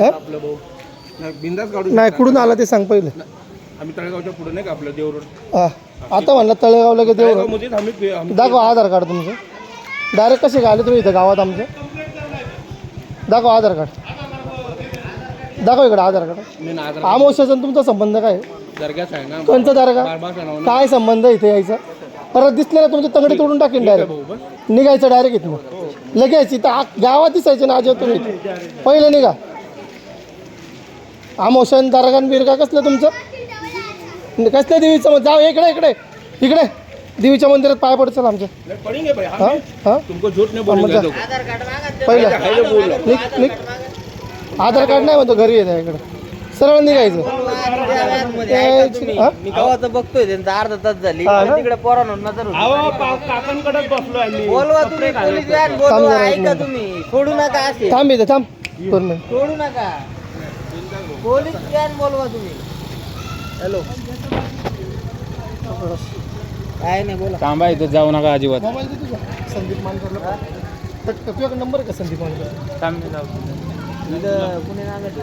हा? आपलं भाऊ? नाही बिंदास काढू नाही शकता. कुठून आला ते सांग पहिलं. आम्ही तळेगावच्या पुढे नाही का आपलं देव रोड हा. आता म्हणलं तळेगावला की आम्ही आम्ही दाखवा आधार कार्ड तुमचं. डायरेक्ट कसे आले तुम्ही इथं गावात आमच्या दाखवा आधार कार्ड. दाखवा इकडे आधार कार्ड. मी नागर आमोशाचा तुमचा संबंध काय? आहे? दर्ग्याच आहे ना. कोणता दर्गा? बारबाचं नाव ना. काय संबंध आहे इथे यायचा? परत दिसले ना तुमचे तंगडी तोडून टाकेन डायरेक्ट भाऊ बस. निघायचं डायरेक्ट इथनं. लगेच इथं आ- गावात दिसायचे ना आज तुम्ही. पहिले निघा. आमोशन दर्गान बिरगा कसलं तुमचं? कसल्या देवीचं मग जाऊ इकडे इकडे. इकडे. देवीच्या मंदिरात पाय पडचं आमच्या. नहीं, पढ़ेंगे भाई हां हां? पहिलं। निघ निघ आधार कार्ड नाही म्हणतो घरी येते इकडे. सरळ निघायचं. ए, हा? मी गावाचं बघतोय त्यांचा अर्धा तास झाली. हा? तिकडे पोरांनो नजर बोलवा तुम्ही पोलीस बोलवा ऐका. तुम्ही. सोडू नका असे. थांब इथे थांब. सोडू नका. पोलीस व्हॅन बोलवा तुम्ही. हॅलो. काय नाही बोला. थांबा इथं जाऊ नका अजिबात. मोबाईल दे तुझा संदीप मानकरला तर तुझ्याकडे नंबर का संदीप मानकर? इथं पुणे नागत